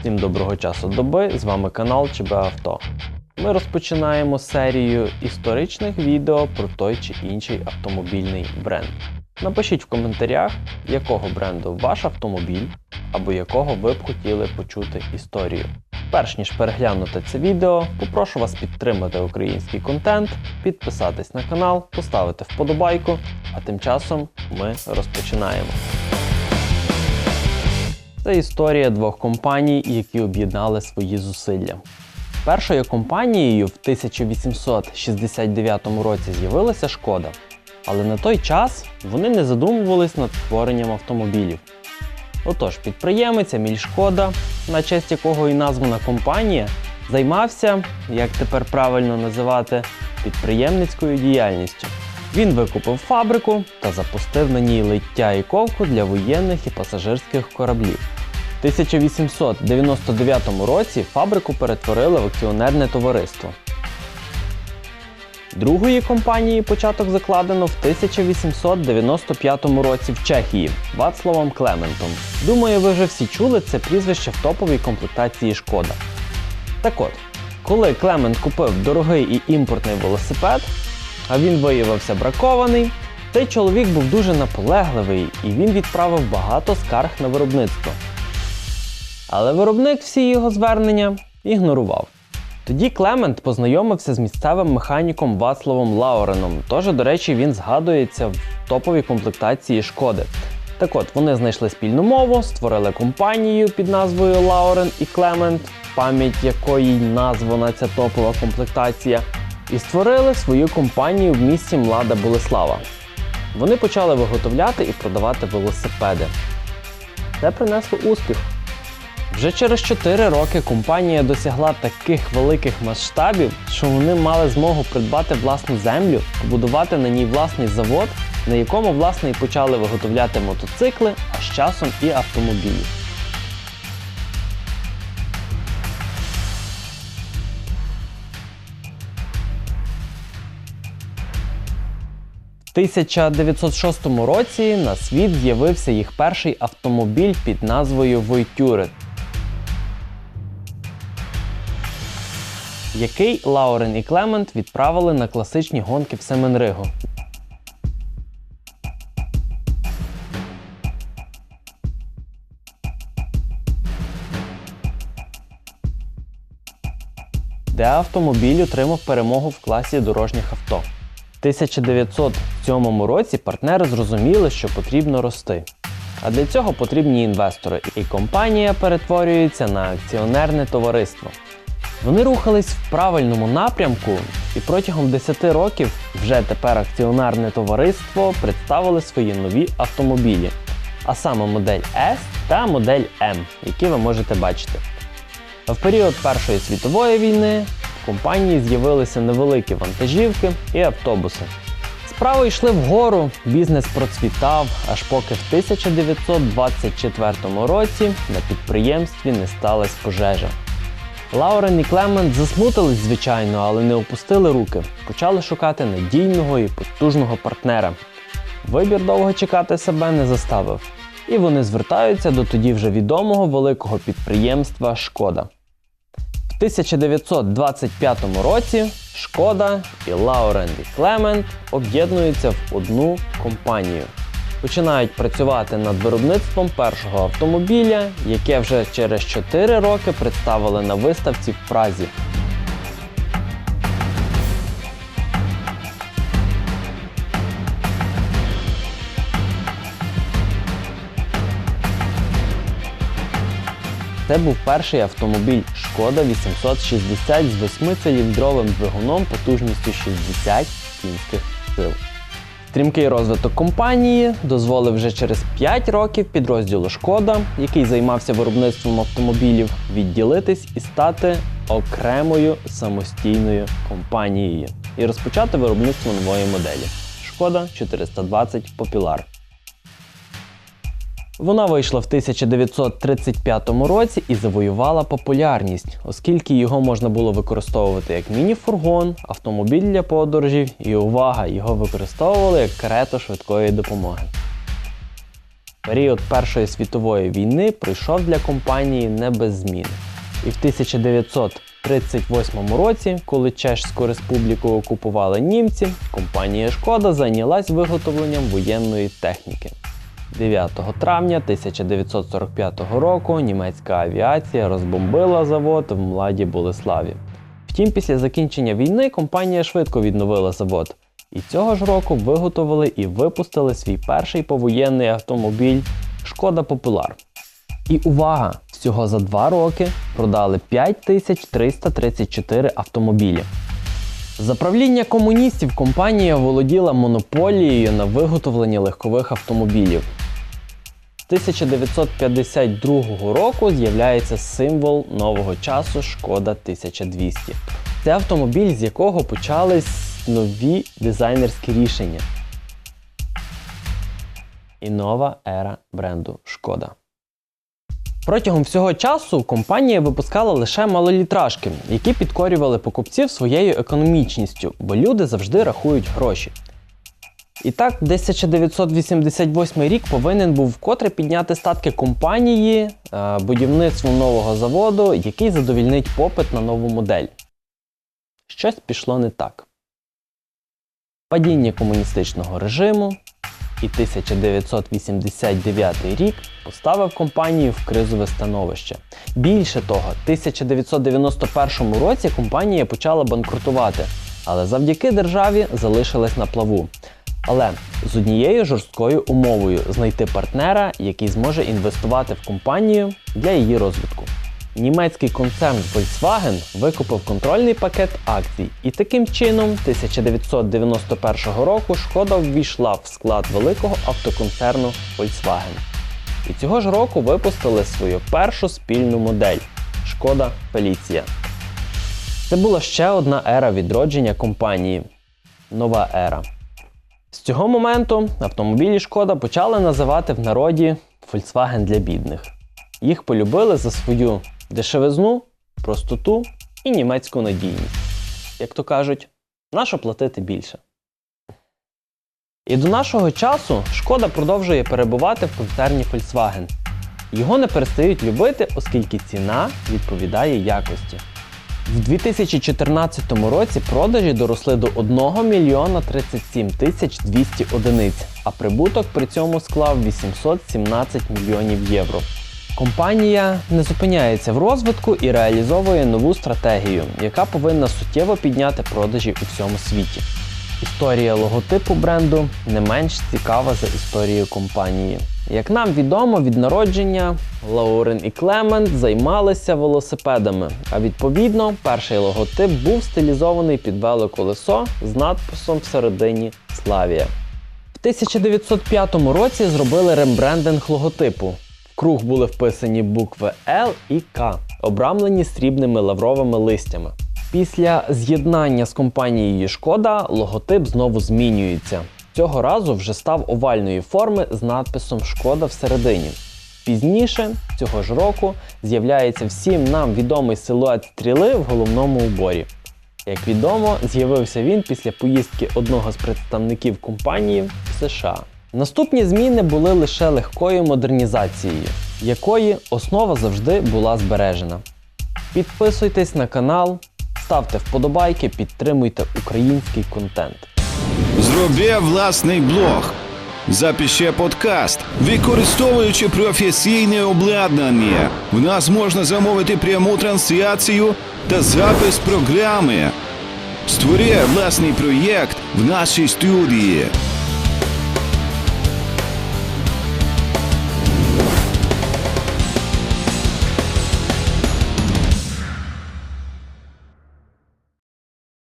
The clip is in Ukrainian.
Всім доброго часу доби, з вами канал ЧБ Авто. Ми розпочинаємо серію історичних відео про той чи інший автомобільний бренд. Напишіть в коментарях, якого бренду ваш автомобіль або якого ви б хотіли почути історію. Перш ніж переглянути це відео, попрошу вас підтримати український контент, підписатись на канал, поставити вподобайку, а тим часом ми розпочинаємо. Це історія двох компаній, які об'єднали свої зусилля. Першою компанією в 1869 році з'явилася шкода, але на той час вони не задумувались над створенням автомобілів. Отож, підприємець Еміль Шкода, на честь якого і названа компанія, займався, як тепер правильно називати, підприємницькою діяльністю. Він викупив фабрику та запустив на ній лиття і ковку для воєнних і пасажирських кораблів. В 1899 році фабрику перетворили в акціонерне товариство. Другої компанії початок закладено в 1895 році в Чехії Вацлавом Клементом. Думаю, ви вже всі чули це прізвище в топовій комплектації Шкода. Так от, коли Клемент купив дорогий і імпортний велосипед, а він виявився бракований, цей чоловік був дуже наполегливий і він відправив багато скарг на виробництво. Але виробник всі його звернення ігнорував. Тоді Клемент познайомився з місцевим механіком Вацлавом Лауреном. Тож, до речі, він згадується в топовій комплектації шкоди. Так от, вони знайшли спільну мову, створили компанію під назвою Лаурен і Клемент, пам'ять якої названа ця топова комплектація, і створили свою компанію в місті Млада Болеслава. Вони почали виготовляти і продавати велосипеди. Це принесло успіх. Вже через 4 роки компанія досягла таких великих масштабів, що вони мали змогу придбати власну землю, побудувати на ній власний завод, на якому власне і почали виготовляти мотоцикли, а з часом і автомобілі. 1906 році на світ з'явився їх перший автомобіль під назвою Voiture, який Лаурен і Клемент відправили на класичні гонки в Семенригу. Де автомобіль отримав перемогу в класі дорожніх авто. В 1907 році партнери зрозуміли, що потрібно рости. А для цього потрібні інвестори, і компанія перетворюється на акціонерне товариство. Вони рухались в правильному напрямку і протягом 10 років вже тепер акціонерне товариство представили свої нові автомобілі, а саме модель S та модель M, які ви можете бачити. В період Першої світової війни компанії з'явилися невеликі вантажівки і автобуси. Справи йшли вгору, бізнес процвітав, аж поки в 1924 році на підприємстві не сталася пожежа. Лаурен і Клемент засмутились, звичайно, але не опустили руки. Почали шукати надійного і потужного партнера. Вибір довго чекати себе не заставив. І вони звертаються до тоді вже відомого великого підприємства Шкода. В 1925 році Шкода і Лаурен і Клемент об'єднуються в одну компанію починають працювати над виробництвом першого автомобіля, яке вже через 4 роки представили на виставці в Празі. Це був перший автомобіль Шкода 860 з 8-циліндровим двигуном потужністю 60 кінських сил. Стрімкий розвиток компанії дозволив вже через 5 років підрозділу Шкода, який займався виробництвом автомобілів, відділитись і стати окремою самостійною компанією і розпочати виробництво нової моделі Шкода 420 Popular. Вона вийшла в 1935 році і завоювала популярність, оскільки його можна було використовувати як міні-фургон, автомобіль для подорожів і увага, його використовували як карету швидкої допомоги. Період Першої світової війни пройшов для компанії не без змін. І в 1938 році, коли Чешську республіку окупували німці, компанія Шкода зайнялась виготовленням воєнної техніки. 9 травня 1945 року німецька авіація розбомбила завод в Младі Болеславі. Втім, після закінчення війни компанія швидко відновила завод. І цього ж року виготовили і випустили свій перший повоєнний автомобіль Шкода Популар. І увага! Всього за два роки продали 5334 автомобілі. За правління комуністів компанія володіла монополією на виготовлення легкових автомобілів. З 1952 року з'являється символ нового часу Шкода 1200. Це автомобіль, з якого почались нові дизайнерські рішення. І нова ера бренду Шкода. Протягом всього часу компанія випускала лише малолітражки, які підкорювали покупців своєю економічністю, бо люди завжди рахують гроші. І так, 1988 рік повинен був вкотре підняти статки компанії е, будівництвом нового заводу, який задовільнить попит на нову модель. Щось пішло не так. Падіння комуністичного режиму і 1989 рік поставив компанію в кризове становище. Більше того, в 1991 році компанія почала банкрутувати, але завдяки державі залишилась на плаву. Але з однією жорсткою умовою знайти партнера, який зможе інвестувати в компанію для її розвитку. Німецький концерн Volkswagen викупив контрольний пакет акцій, і таким чином 1991 року шкода ввійшла в склад великого автоконцерну Volkswagen. І цього ж року випустили свою першу спільну модель Шкода Феліція. Це була ще одна ера відродження компанії. Нова ера. З цього моменту автомобілі Шкода почали називати в народі Volkswagen для бідних. Їх полюбили за свою дешевизну, простоту і німецьку надійність. Як то кажуть, нащо платити більше. І до нашого часу шкода продовжує перебувати в концерні Volkswagen. Його не перестають любити, оскільки ціна відповідає якості. В 2014 році продажі доросли до 1 мільйона 37 тисяч 200 одиниць, а прибуток при цьому склав 817 мільйонів євро. Компанія не зупиняється в розвитку і реалізовує нову стратегію, яка повинна суттєво підняти продажі у всьому світі. Історія логотипу бренду не менш цікава за історією компанії. Як нам відомо, від народження Лаурен і Клемент займалися велосипедами, а відповідно, перший логотип був стилізований під велоколесо з надписом всередині Славія. В 1905 році зробили рембрендинг логотипу. В круг були вписані букви L і К, обрамлені срібними лавровими листями. Після з'єднання з компанією Шкода логотип знову змінюється. Цього разу вже став овальної форми з надписом Шкода всередині. Пізніше цього ж року з'являється всім нам відомий силует стріли в головному уборі. Як відомо, з'явився він після поїздки одного з представників компанії в США. Наступні зміни були лише легкою модернізацією, якої основа завжди була збережена. Підписуйтесь на канал, ставте вподобайки, підтримуйте український контент. Зроби власний блог. Запиши подкаст, використовуючи професійне обладнання. В нас можна замовити пряму трансляцію та запис програми. Створи власний проєкт в нашій студії.